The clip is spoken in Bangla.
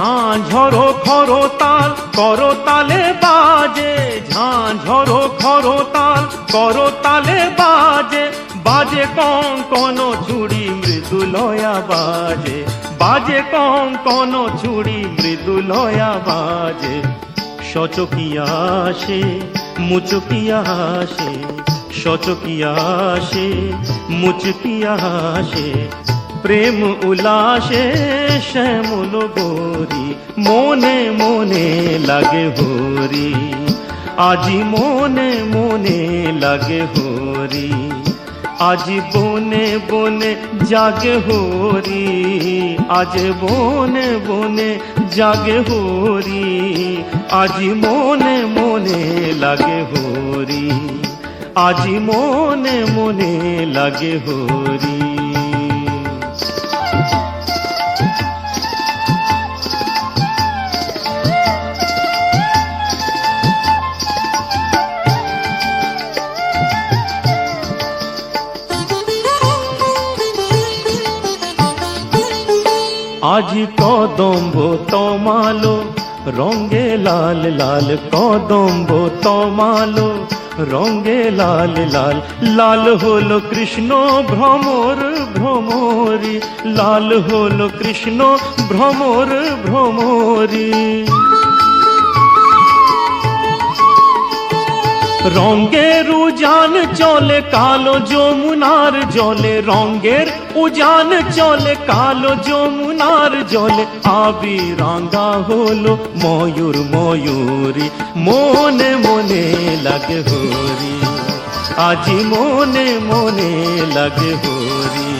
ঝাঁ ঝরো খরো তাল, করো তালে বাজে। ঝাঁ ঝরো খরো তাল, করো তালে বাজে। বাজে কঙ্কন মৃদু লয়া বাজে। বাজে কঙ্কন চুড়ি মৃদু লয়া বাজে। সচকিয়া আসে, মুচকিয়া আসে। সচকিয়া আসে, মুচকিয়া প্রেম উল্লাসে শ্যামল গোরি, মনে মনে লাগে হরি। আজি মনে মনে লাগে হরি, আজি বনে বনে জাগে হরি, আজ বনে বনে জাগে হরি, আজি মনে মনে লাগে হরি, আজি মনে মনে লাগে হরি। আজি কদম্ব তমালো রঙ্গে লাল লাল কদম্ব তমালো রঙ্গে লাল লাল লাল হলো কৃষ্ণ ভ্রমর ভ্রমরি লাল হলো কৃষ্ণ ভ্রমর ভ্রমরি রঙ্গের উজান চলে, কালো যমুনার জলে। রঙ্গের উজান চলে, কালো যমুনার জলে। আবি রাঙ্গা হলো ময়ূর ময়ূরী, মনে মনে লাগে হরি। আজি মনে মনে লাগে হরি।